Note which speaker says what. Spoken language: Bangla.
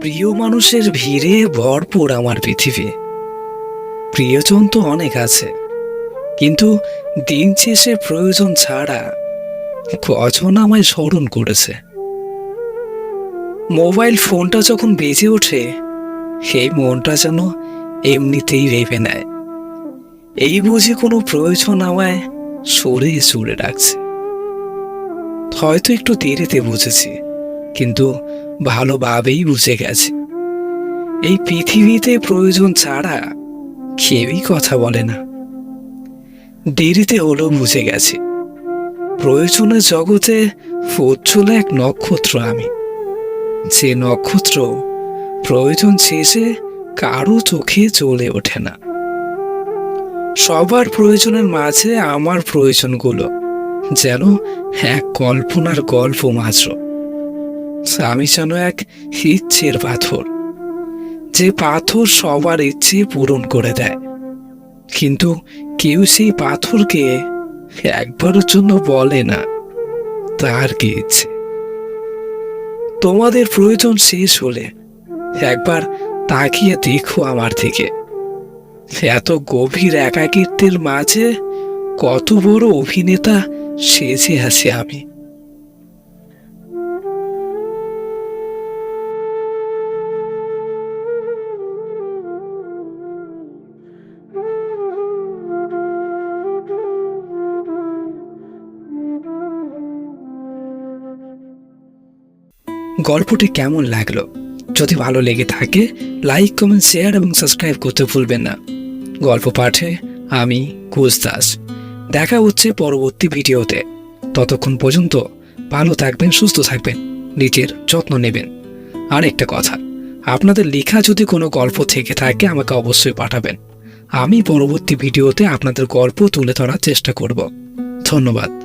Speaker 1: প্রিয় মানুষের ভিড়ে ভরপুর আমার পৃথিবী। প্রিয়জন তো অনেক আছে। কিন্তু দিন শেষে প্রয়োজন ছাড়া কজন আমায় স্মরণ করেছে? মোবাইল ফোনটা যখন বেজে ওঠে সেই মনটা যেন এমনিতেই ভেবে নেয়। এই বুঝি কোনো প্রয়োজন আমায় সরে সরে রাখছে। হয়তো একটু দেরিতে বুঝেছি। কিন্তু ভালোভাবেই বুঝে গেছে। এই পৃথিবীতে প্রয়োজন ছাড়া কেউই কথা বলে না। দেরিতে হলেও বুঝে গেছে। প্রয়োজনের জগতে উজ্জ্বল এক নক্ষত্র আমি। যে নক্ষত্র প্রয়োজন শেষে কারও চোখে চলে ওঠে না। সবার প্রয়োজনের মাঝে আমার প্রয়োজনগুলো যেন এক কল্পনার গল্প মাত্র। আমি যেন এক ইচ্ছের পাথর, যে পাথর সবার ইচ্ছে পূরণ করে দেয়। কিন্তু কেউ সেই পাথরকে একবারের জন্য বলে না, তার কি ইচ্ছে? তোমাদের প্রয়োজন শেষ হলে একবার তাকিয়ে দেখো আমার থেকে এত গভীর একাকিত্বের মাঝে কত বড় অভিনেতা সেজে আছি আমি। গল্পটি কেমন লাগল? যদি ভালো লেগে থাকে লাইক কমেন্ট শেয়ার এবং সাবস্ক্রাইব করতে ভুলবেন না। গল্প পাঠে আমি ঘোষ দাস। দেখা হচ্ছে পরবর্তী ভিডিওতে। ততক্ষণ পর্যন্ত ভালো থাকবেন, সুস্থ থাকবেন, নিজের যত্ন নেবেন। আর একটা কথা, আপনাদের লেখা যদি কোনো গল্প থেকে থাকে, আমাকে অবশ্যই পাঠাবেন। আমি পরবর্তী ভিডিওতে আপনাদের গল্প তুলে ধরার চেষ্টা করব। ধন্যবাদ।